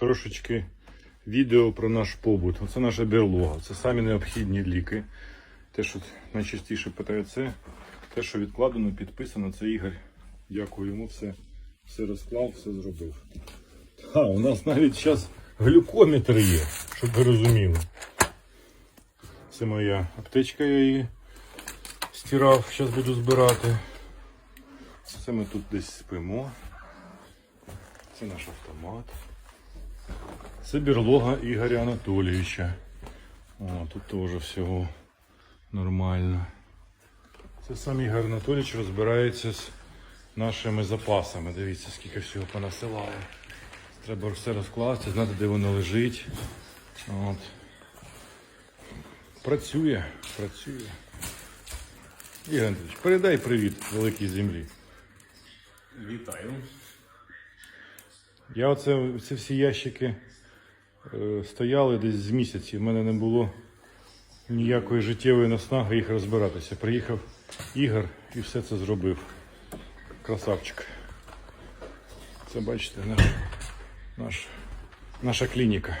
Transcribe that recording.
трошечки відео про наш побут. Це наша берлога. Це самі необхідні ліки. Те, що найчастіше питають, це те, що відкладено, підписано, це Ігор. Дякую йому, все, все розклав, все зробив. А, у нас навіть зараз глюкометр є, щоб ви розуміли. Це моя аптечка, я її стирав, зараз буду збирати. Це ми тут десь спимо. Це наш автомат. Це берлога Ігоря Анатолійовича. О, тут теж всього нормально. Це сам Ігор Анатолійович розбирається з нашими запасами. Дивіться, скільки всього понасилає. Треба все розкласти, знати, де воно лежить. От. Працює, працює. Ігор Анатолійович, передай привіт великій землі. Вітаю. Я оце ці всі ящики стояли десь з місяці. В мене не було ніякої життєвої наснаги їх розбиратися. Приїхав Ігор і все це зробив. Красавчик. Це бачите, наш, наш, наша клініка.